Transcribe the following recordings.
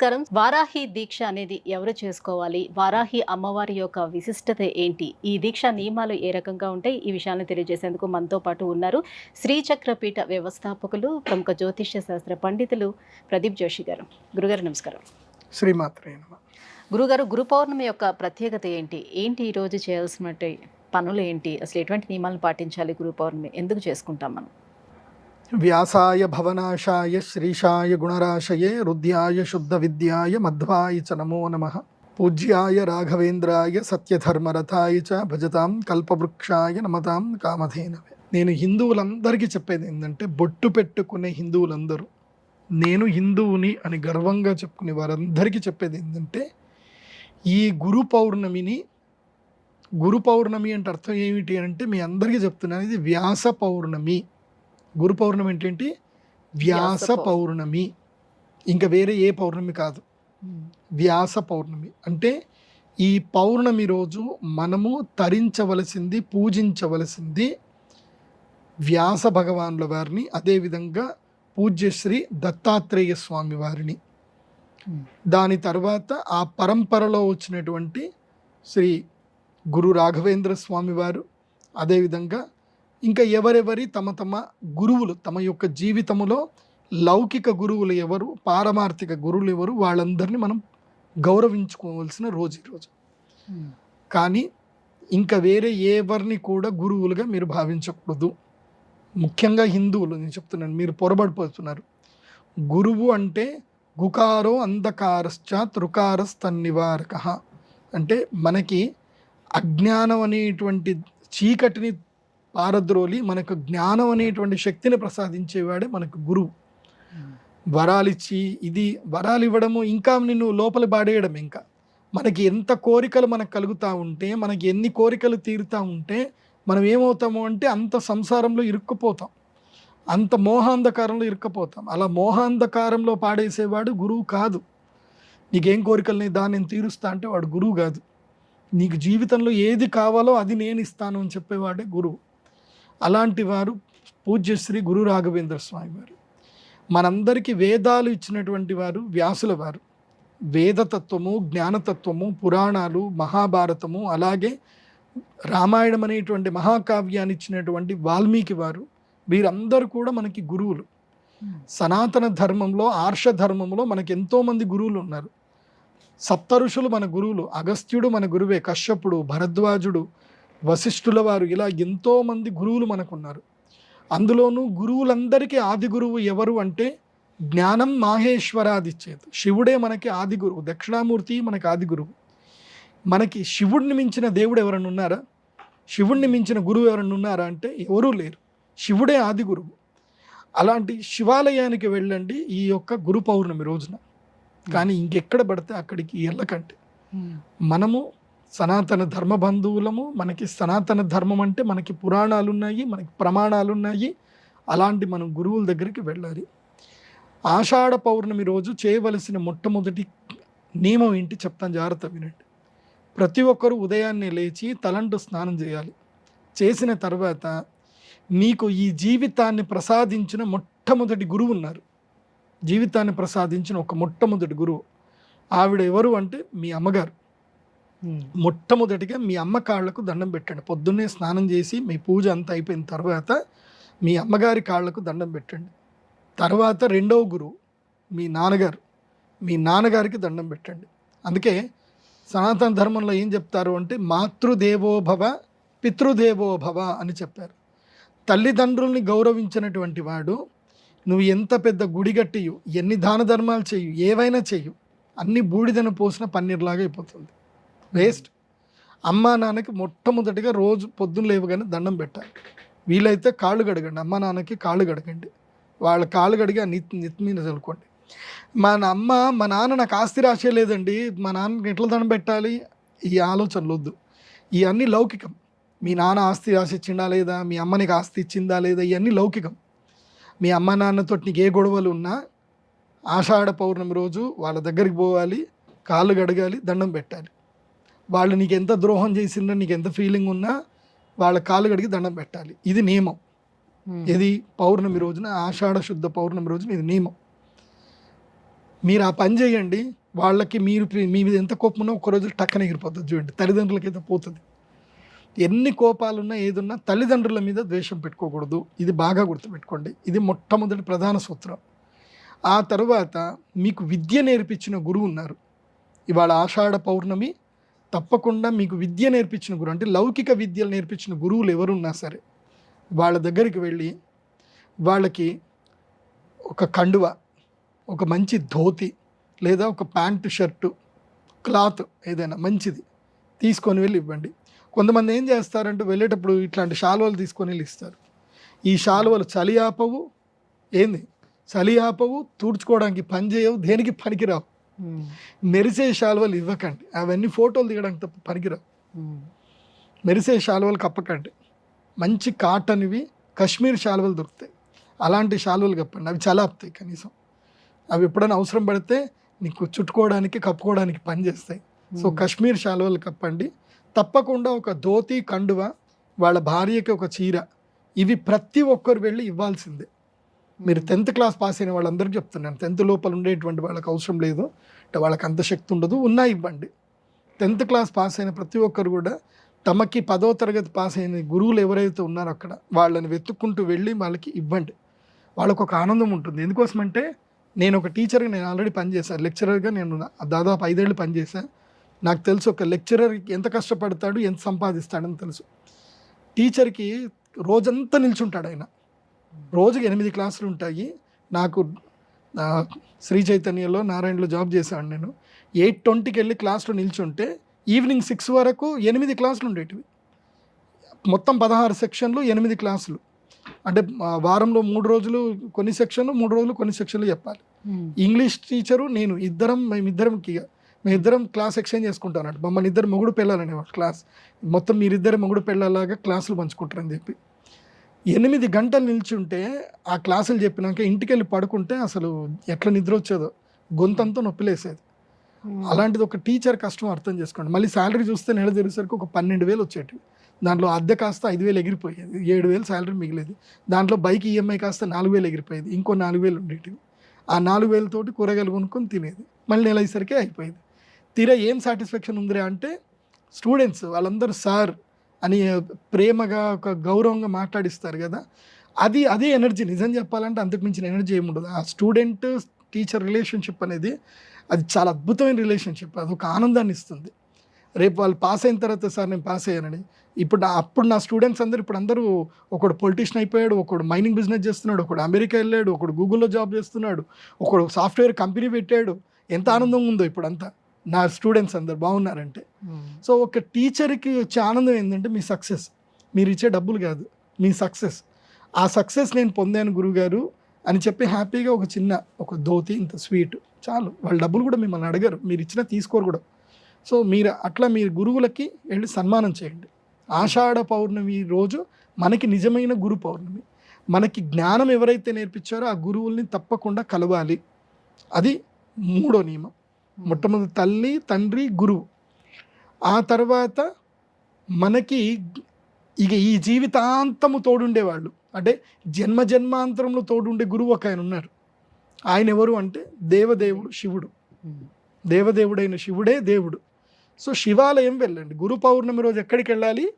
నమస్కారం. వారాహి దీక్ష అనేది ఎవరు చేసుకోవాలి? వారాహి అమ్మవారి యొక్క విశిష్టత ఏంటి? ఈ దీక్ష నియమాలు ఏ రకంగా ఉంటాయి? ఈ విషయాలను తెలియజేసేందుకు మనతో పాటు ఉన్నారు శ్రీచక్రపీఠ వ్యవస్థాపకులు ప్రముఖ జ్యోతిష్య శాస్త్ర పండితులు ప్రదీప్ జోషి గారు. గురుగారు నమస్కారం. శ్రీమాత్రే గురుగారు గురు పౌర్ణమి యొక్క ప్రత్యేకత ఏంటి? ఏంటి ఈ రోజు చేయాల్సిన పనులు ఏంటి? అసలు ఎటువంటి నియమాలను పాటించాలి గురు పౌర్ణమి? ఎందుకు చేసుకుంటాం మనం? వ్యాసాయ భవనాశాయ శ్రీశాయ గుణరాశయే రుద్యాయ శుద్ధ విద్యాయ మధ్వాయ చ నమో నమ. పూజ్యాయ రాఘవేంద్రాయ సత్యధర్మరథాయ చ భజతాం కల్పవృక్షాయ నమతాం కామధేనవే. నేను హిందువులందరికీ చెప్పేది ఏంటంటే బొట్టు పెట్టుకునే హిందువులందరూ నేను హిందువుని అని గర్వంగా చెప్పుకునే వారందరికీ చెప్పేది ఏంటంటే ఈ గురు పౌర్ణమిని గురు పౌర్ణమి అంటే అర్థం ఏమిటి అంటే మీ అందరికీ చెప్తున్నాను ఇది వ్యాస పౌర్ణమి. గురు పౌర్ణమి ఏంటంటే వ్యాస పౌర్ణమి. ఇంకా వేరే ఏ పౌర్ణమి కాదు. వ్యాస పౌర్ణమి. అంటే ఈ పౌర్ణమి రోజు మనము తరించవలసింది పూజించవలసింది వ్యాస భగవానుల వారిని అదేవిధంగా పూజ్యశ్రీ దత్తాత్రేయ స్వామి వారిని. దాని తర్వాత ఆ పరంపరలో వచ్చినటువంటి శ్రీ గురు రాఘవేంద్ర స్వామి వారు అదేవిధంగా ఇంకా ఎవరెవరి తమ తమ గురువులు తమ యొక్క జీవితములో లౌకిక గురువులు ఎవరు పారమార్థిక గురువులు ఎవరు వాళ్ళందరినీ మనం గౌరవించుకోవాల్సిన రోజు ఈరోజు కానీ ఇంకా వేరే ఎవరిని కూడా గురువులుగా మీరు భావించకూడదు. ముఖ్యంగా హిందువులు నేను చెప్తున్నాను మీరు పొరబడిపోతున్నారు. గురువు అంటే గుకారో అంధకారశ్చ తృకారస్తన్నివారక. అంటే మనకి అజ్ఞానం అనేటువంటి చీకటిని పారద్రోలి మనకు జ్ఞానం అనేటువంటి శక్తిని ప్రసాదించేవాడే మనకు గురువు. వరాలిచ్చి ఇది వరాలు ఇవ్వడము ఇంకా నిన్ను లోపల బాడేయడం ఇంకా. మనకి ఎంత కోరికలు మనకు కలుగుతూ ఉంటే మనకి ఎన్ని కోరికలు తీరుతూ ఉంటే మనం ఏమవుతాము అంటే అంత సంసారంలో ఇరుక్కుపోతాం. అంత మోహాంధకారంలో ఇరుక్కుపోతాం. అలా మోహాంధకారంలో పాడేసేవాడు గురువు కాదు. నీకేం కోరికల్ని దాన్ని నేను తీరుస్తా అంటే వాడు గురువు కాదు. నీకు జీవితంలో ఏది కావాలో అది నేను ఇస్తాను అని చెప్పేవాడే గురువు. అలాంటి వారు పూజ్యశ్రీ గురు రాఘవేంద్ర స్వామి వారు. మనందరికీ వేదాలు ఇచ్చినటువంటి వారు వ్యాసుల వారు. వేదతత్వము జ్ఞానతత్వము పురాణాలు మహాభారతము అలాగే రామాయణం అనేటువంటి మహాకావ్యాన్ని ఇచ్చినటువంటి వాల్మీకి వారు. వీరందరూ కూడా మనకి గురువులు. సనాతన ధర్మంలో ఆర్ష ధర్మంలో మనకి ఎంతోమంది గురువులు ఉన్నారు. సప్త ఋషులు మన గురువులు అగస్త్యుడు మన గురువే కశ్యపుడు భరద్వాజుడు వశిష్ఠుల వారు ఇలా ఎంతోమంది గురువులు మనకున్నారు. అందులోనూ గురువులందరికీ ఆది గురువు ఎవరు అంటే జ్ఞానం మాహేశ్వరాదిచ్చేది శివుడే మనకి ఆది గురువు దక్షిణామూర్తి మనకి ఆది గురువు. మనకి శివుడిని మించిన దేవుడు ఎవరైనా ఉన్నారా? శివుడిని మించిన గురువు ఎవరైనా ఉన్నారా అంటే ఎవరూ లేరు. శివుడే ఆది గురువు. అలాంటి శివాలయానికి వెళ్ళండి ఈ యొక్క గురు పౌర్ణమి రోజున. కానీ ఇంకెక్కడ పడితే అక్కడికి వెళ్ళకండి మనము సనాతన ధర్మ బంధువులము మనకి సనాతన ధర్మం అంటే మనకి పురాణాలు ఉన్నాయి మనకి ప్రమాణాలు ఉన్నాయి అలాంటి మనం గురువుల దగ్గరికి వెళ్ళాలి. ఆషాఢ పౌర్ణమి రోజు చేయవలసిన మొట్టమొదటి నియమం ఏంటి చెప్తాను జాగ్రత్త వినండి. ప్రతి ఒక్కరూ ఉదయాన్నే లేచి తలంటు స్నానం చేయాలి. చేసిన తర్వాత నీకు ఈ జీవితాన్ని ప్రసాదించిన మొట్టమొదటి గురువు ఉన్నారు. జీవితాన్ని ప్రసాదించిన ఒక మొట్టమొదటి గురువు. ఆవిడ ఎవరు అంటే మీ అమ్మగారు. మొట్టమొదటిగా మీ అమ్మ కాళ్ళకు దండం పెట్టండి. పొద్దున్నే స్నానం చేసి మీ పూజ అంతా అయిపోయిన తర్వాత మీ అమ్మగారి కాళ్ళకు దండం పెట్టండి. తర్వాత రెండవ గురువు మీ నాన్నగారు మీ నాన్నగారికి దండం పెట్టండి. అందుకే సనాతన ధర్మంలో ఏం చెప్తారు అంటే మాతృదేవోభవ పితృదేవోభవ అని చెప్పారు. తల్లిదండ్రుల్ని గౌరవించినటువంటి వాడు నువ్వు ఎంత పెద్ద గుడి కట్టియు ఎన్ని దాన ధర్మాలు చేయు ఏవైనా చేయు అన్ని బూడిదను పోసిన పన్నీర్లాగా అయిపోతుంది. వేస్ట్. అమ్మా నాన్నకి మొట్టమొదటిగా రోజు పొద్దున్న లేవగానే దండం పెట్టాలి. వీలైతే కాళ్ళు కడగండి. అమ్మా నాన్నకి కాళ్ళు కడగండి. వాళ్ళ కాళ్ళు కడిగి ఆ నిత్ నిత్మీన మీద చల్లుకోండి. మా అమ్మ మా నాన్న నాకు ఆస్తి రాసే లేదండి. మా నాన్నకి ఎట్లా దండం పెట్టాలి? ఈ ఆలోచనలు వద్దు. ఇవన్నీ లౌకికం. మీ నాన్న ఆస్తి రాసి ఇచ్చిందా లేదా? మీ అమ్మ నీకు ఆస్తి ఇచ్చిందా లేదా? ఇవన్నీ లౌకికం. మీ అమ్మ నాన్నతో నీకు ఏ గొడవలు ఉన్నా ఆషాఢ పౌర్ణమి రోజు వాళ్ళ దగ్గరికి పోవాలి కాళ్ళు గడగాలి దండం పెట్టాలి. వాళ్ళు నీకు ఎంత ద్రోహం చేసిందో నీకు ఎంత ఫీలింగ్ ఉన్నా వాళ్ళ కాళ్ళు గడిగి దండం పెట్టాలి. ఇది నియమం. ఇది పౌర్ణమి రోజున ఆషాఢ శుద్ధ పౌర్ణమి రోజున ఇది నియమం. మీరు ఆ పని చేయండి. వాళ్ళకి మీరు మీ మీద ఎంత కోపం ఉన్నా ఒక రోజు టక్కన ఎగిరిపోతుంది చూడండి. తల్లిదండ్రులకైతే పోతుంది. ఎన్ని కోపాలున్నా ఏదున్నా తల్లిదండ్రుల మీద ద్వేషం పెట్టుకోకూడదు. ఇది బాగా గుర్తుపెట్టుకోండి. ఇది మొట్టమొదటి ప్రధాన సూత్రం. ఆ తర్వాత మీకు విద్య నేర్పించిన గురువు ఉన్నారు. ఇవాళ ఆషాఢ పౌర్ణమి తప్పకుండా మీకు విద్య నేర్పించిన గురువు అంటే లౌకిక విద్యలు నేర్పించిన గురువులు ఎవరున్నా సరే వాళ్ళ దగ్గరికి వెళ్ళి వాళ్ళకి ఒక కండువ ఒక మంచి ధోతి లేదా ఒక ప్యాంటు షర్టు క్లాత్ ఏదైనా మంచిది తీసుకొని వెళ్ళి ఇవ్వండి. కొంతమంది ఏం చేస్తారంటే వెళ్ళేటప్పుడు ఇట్లాంటి శాలువలు తీసుకొని వెళ్ళి ఇస్తారు. ఈ శాలువలు చలి ఆపవు. ఏంది? చలి ఆపవు తుడుచుకోవడానికి పని చేయవు దేనికి పనికిరావు? మెరిసే శాలువలు ఇవ్వకండి. అవన్నీ ఫోటోలు దిగడానికి తప్ప పనికిరావు మెరిసే శాలువలు కప్పకండి. మంచి కాటన్వి కశ్మీర్ శాలువలు దొరుకుతాయి. అలాంటి శాలువలు కప్పండి. అవి చాలా ఆపుతాయి కనీసం. అవి ఎప్పుడైనా అవసరం పడితే నీకు చుట్టుకోవడానికి కప్పుకోవడానికి పని చేస్తాయి. సో. కశ్మీర్ శాలువలు కప్పండి. తప్పకుండా ఒక ధోతి కండువ వాళ్ళ భార్యకి ఒక చీర. ఇవి ప్రతి ఒక్కరు వెళ్ళి ఇవ్వాల్సిందే. మీరు టెన్త్ క్లాస్ పాస్ అయిన వాళ్ళందరికీ చెప్తున్నాను. టెన్త్ లోపల ఉండేటువంటి వాళ్ళకి అవసరం లేదు. అంటే వాళ్ళకి అంత శక్తి ఉండదు. ఉన్నా ఇవ్వండి. టెన్త్ క్లాస్ పాస్ అయిన ప్రతి ఒక్కరు కూడా తమకి పదో తరగతి పాస్ అయిన గురువులు ఎవరైతే ఉన్నారో అక్కడ వాళ్ళని వెతుక్కుంటూ వెళ్ళి వాళ్ళకి ఇవ్వండి. వాళ్ళకు ఒక ఆనందం ఉంటుంది. ఎందుకోసమంటే నేను ఒక టీచర్గా నేను ఆల్రెడీ పనిచేశాను లెక్చరర్గా నేను దాదాపు ఐదేళ్ళు పనిచేశాను నాకు తెలుసు ఒక లెక్చరర్ ఎంత కష్టపడతాడు ఎంత సంపాదిస్తాడని తెలుసు. టీచర్కి రోజంతా నిల్చుంటాడు ఆయన. రోజుకి ఎనిమిది క్లాసులు ఉంటాయి. నాకు శ్రీ చైతన్యలో నారాయణలో జాబ్ చేశాను నేను. ఎయిట్ ట్వంటీకి వెళ్ళి క్లాస్లో నిల్చుంటే ఈవినింగ్ సిక్స్ వరకు ఎనిమిది క్లాసులు ఉండేటివి. మొత్తం పదహారు సెక్షన్లు ఎనిమిది క్లాసులు. అంటే వారంలో మూడు రోజులు కొన్ని సెక్షన్లు మూడు రోజులు కొన్ని సెక్షన్లు చెప్పాలి. ఇంగ్లీష్ టీచరు నేను ఇద్దరం మేమిద్దరంకి మేమిద్దరం క్లాస్ ఎక్స్చేంజ్ చేసుకుంటానంట మమ్మల్ని ఇద్దరు మొగుడు పెళ్ళాలని క్లాస్. మొత్తం మీరిద్దరు మొగుడు పెళ్ళలాగా క్లాసులు పంచుకుంటారని చెప్పి. ఎనిమిది గంటలు నిల్చుంటే ఆ క్లాసులు చెప్పినాక ఇంటికి వెళ్ళి పడుకుంటే అసలు ఎట్లా నిద్ర వచ్చేదో గొంతంతా నొప్పిలేసేది. అలాంటిది ఒక టీచర్ కష్టం అర్థం చేసుకోండి. మళ్ళీ శాలరీ చూస్తే నెల తిరిగేసరికి ఒక పన్నెండు వేలు వచ్చేటివి. దాంట్లో అద్దె కాస్త ఐదు వేలు ఎగిరిపోయేది ఏడు వేలు శాలరీ మిగిలేది. దాంట్లో బైక్ ఈఎంఐ కాస్త నాలుగు వేలు ఎగిరిపోయేది ఇంకో నాలుగు వేలు ఉండేటివి. ఆ నాలుగు వేలతోటి కూరగాయలు కొనుక్కొని తినేది. మళ్ళీ నెల అయ్యేసరికి అయిపోయేది. తీరా ఏం సాటిస్ఫాక్షన్ ఉందిరా అంటే స్టూడెంట్స్ వాళ్ళందరూ సార్ అని ప్రేమగా ఒక గౌరవంగా మాట్లాడిస్తారు కదా అది అదే ఎనర్జీ నిజం చెప్పాలంటే అంతకు మించిన ఎనర్జీ ఏముండదు ఆ స్టూడెంట్ టీచర్ రిలేషన్షిప్ అనేది అది చాలా అద్భుతమైన రిలేషన్షిప్. అది ఒక ఆనందాన్ని ఇస్తుంది. రేపు వాళ్ళు పాస్ అయిన తర్వాత సార్ నేను పాస్ అయ్యానని. ఇప్పుడు నా- అప్పుడు నా స్టూడెంట్స్ అందరూ ఇప్పుడు అందరూ ఒకడు పొలిటీషియన్ అయిపోయాడు ఒకడు మైనింగ్ బిజినెస్ చేస్తున్నాడు ఒకడు అమెరికా వెళ్ళాడు ఒకడు గూగుల్లో జాబ్ చేస్తున్నాడు ఒకడు సాఫ్ట్వేర్ కంపెనీ పెట్టాడు. ఎంత ఆనందం ఉందో ఇప్పుడు అంతా నా స్టూడెంట్స్ అందరు బాగున్నారంటే. ఉమ్, సో ఒక టీచర్కి వచ్చే ఆనందం ఏంటంటే మీ సక్సెస్. మీరు ఇచ్చే డబ్బులు కాదు మీ సక్సెస్. ఆ సక్సెస్ నేను పొందాను గురుగారు అని చెప్పి హ్యాపీగా ఒక చిన్న ఒక ధోతి ఇంత స్వీట్ చాలు. వాళ్ళ డబ్బులు కూడా మిమ్మల్ని అడగరు మీరు ఇచ్చినా తీసుకోరు కూడా. సో మీరు అట్లా మీరు గురువులకి వెళ్ళి సన్మానం చేయండి. ఆషాఢ పౌర్ణమి రోజు మనకి నిజమైన గురు పౌర్ణమి. మనకి జ్ఞానం ఎవరైతే నేర్పించారో ఆ గురువుల్ని తప్పకుండా కలవాలి. అది మూడో నియమం. మొట్టమొదటి తల్లి తండ్రి గురువు. ఆ తర్వాత మనకి ఇక ఈ జీవితాంతము తోడుండేవాళ్ళు. అంటే జన్మ జన్మాంతరంలో తోడుండే గురువు ఒక ఆయన ఉన్నారు. ఆయన ఎవరు అంటే దేవదేవుడు శివుడు. ఉమ్, దేవదేవుడైన శివుడే దేవుడు. సో శివాలయం వెళ్ళండి. గురు పౌర్ణమి రోజు ఎక్కడికి వెళ్ళాలి?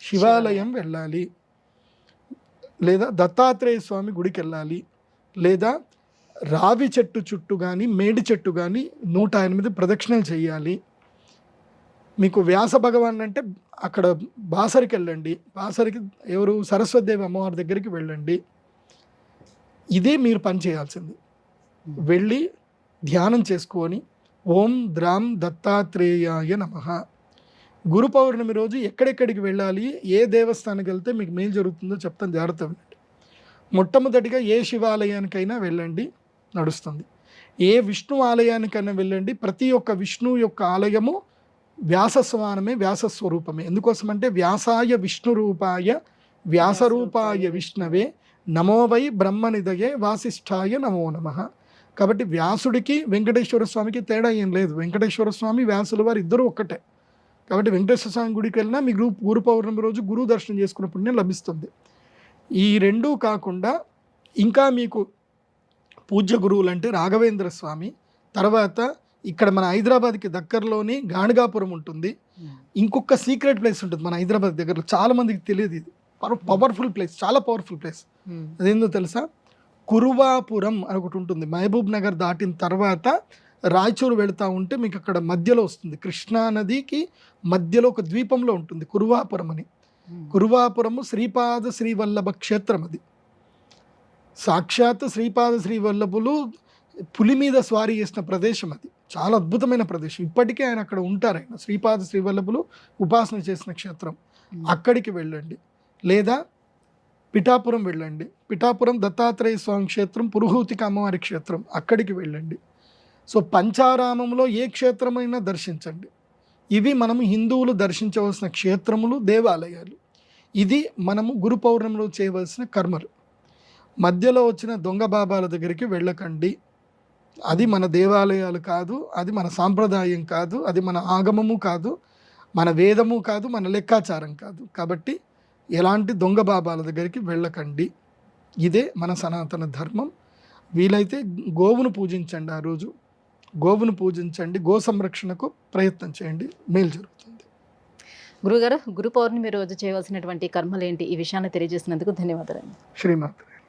శివాలయం. వెళ్ళాలి. లేదా దత్తాత్రేయ స్వామి గుడికి వెళ్ళాలి. లేదా రావి చెట్టు చుట్టూ కానీ మేడి చెట్టు కానీ నూట ఎనిమిది ప్రదక్షిణలు చేయాలి. మీకు వ్యాస భగవాన్ అంటే అక్కడ బాసరికి వెళ్ళండి. బాసరికి ఎవరు? సరస్వతిదేవి అమ్మవారి దగ్గరికి వెళ్ళండి. ఇదే మీరు పని చేయాల్సింది. వెళ్ళి ధ్యానం చేసుకొని ఓం ద్రాం దత్తాత్రేయాయ నమ. గురు పౌర్ణమి రోజు ఎక్కడెక్కడికి వెళ్ళాలి? ఏ దేవస్థానానికి వెళ్తే మీకు మేలు జరుగుతుందో చెప్తాను జాగ్రత్త మొట్టమొదటిగా ఏ శివాలయానికైనా వెళ్ళండి. నడుస్తుంది. ఏ విష్ణు ఆలయానికైనా వెళ్ళండి. ప్రతి ఒక్క విష్ణువు యొక్క ఆలయము వ్యాసస్వానమే వ్యాసస్వరూపమే. ఎందుకోసమంటే వ్యాసాయ విష్ణు రూపాయ వ్యాసరూపాయ విష్ణవే నమో వై బ్రహ్మనిదయే వాసిష్ఠాయ నమో నమ. కాబట్టి వ్యాసుడికి వెంకటేశ్వర స్వామికి తేడా ఏం లేదు. వెంకటేశ్వర స్వామి వ్యాసుల వారు ఇద్దరు ఒక్కటే. కాబట్టి వెంకటేశ్వర స్వామి గుడికి వెళ్ళినా మీ గురు గురు పౌర్ణమి రోజు గురువు దర్శనం చేసుకున్న పుణ్యం లభిస్తుంది. ఈ రెండూ కాకుండా ఇంకా మీకు పూజ్య గురువులు అంటే రాఘవేంద్ర స్వామి. తర్వాత ఇక్కడ మన హైదరాబాద్కి దగ్గరలోని గాణగాపురం ఉంటుంది. ఇంకొక సీక్రెట్ ప్లేస్ ఉంటుంది మన హైదరాబాద్ దగ్గరలో. చాలా మందికి తెలియదు ఇది. పవర్ఫుల్ ప్లేస్ చాలా పవర్ఫుల్ ప్లేస్. అదేందో తెలుసా? కురువాపురం అని ఒకటి ఉంటుంది. మహబూబ్ నగర్ దాటిన తర్వాత రాయచూరు వెళ్తా ఉంటే మీకు అక్కడ మధ్యలో వస్తుంది. కృష్ణా నదికి మధ్యలో ఒక ద్వీపంలో ఉంటుంది కురువాపురం అని. కురువాపురము శ్రీపాద శ్రీవల్లభ క్షేత్రం అది. సాక్షాత్ శ్రీపాద శ్రీవల్లభులు పులి మీద స్వారీ చేసిన ప్రదేశం అది. చాలా అద్భుతమైన ప్రదేశం. ఇప్పటికే ఆయన అక్కడ ఉంటారు ఆయన. శ్రీపాద శ్రీవల్లభులు ఉపాసన చేసిన క్షేత్రం. అక్కడికి వెళ్ళండి. లేదా పిఠాపురం వెళ్ళండి. పిఠాపురం దత్తాత్రేయ స్వామి క్షేత్రం పురుహూతిక అమ్మవారి క్షేత్రం. అక్కడికి వెళ్ళండి. సో పంచారామంలో ఏ క్షేత్రమైనా దర్శించండి. ఇవి మనము హిందువులు దర్శించవలసిన క్షేత్రములు దేవాలయాలు. ఇది మనము గురు పౌర్ణమిలో చేయవలసిన కర్మలు. మధ్యలో వచ్చిన దొంగ బాబాల దగ్గరికి వెళ్ళకండి. అది మన దేవాలయాలు కాదు అది మన సాంప్రదాయం కాదు అది మన ఆగమము కాదు మన వేదము కాదు మన లెక్కాచారం కాదు. కాబట్టి ఎలాంటి దొంగ బాబాల దగ్గరికి వెళ్ళకండి. ఇదే మన సనాతన ధర్మం. వీలైతే గోవును పూజించండి ఆ రోజు. గోవును పూజించండి. గో సంరక్షణకు ప్రయత్నం చేయండి. మేలు జరుగుతుంది. గురుగారు గురు పౌర్ణమి రోజు చేయవలసినటువంటి కర్మలు ఏంటి ఈ విషయాన్ని తెలియజేసినందుకు ధన్యవాదాలు శ్రీమాత్రే.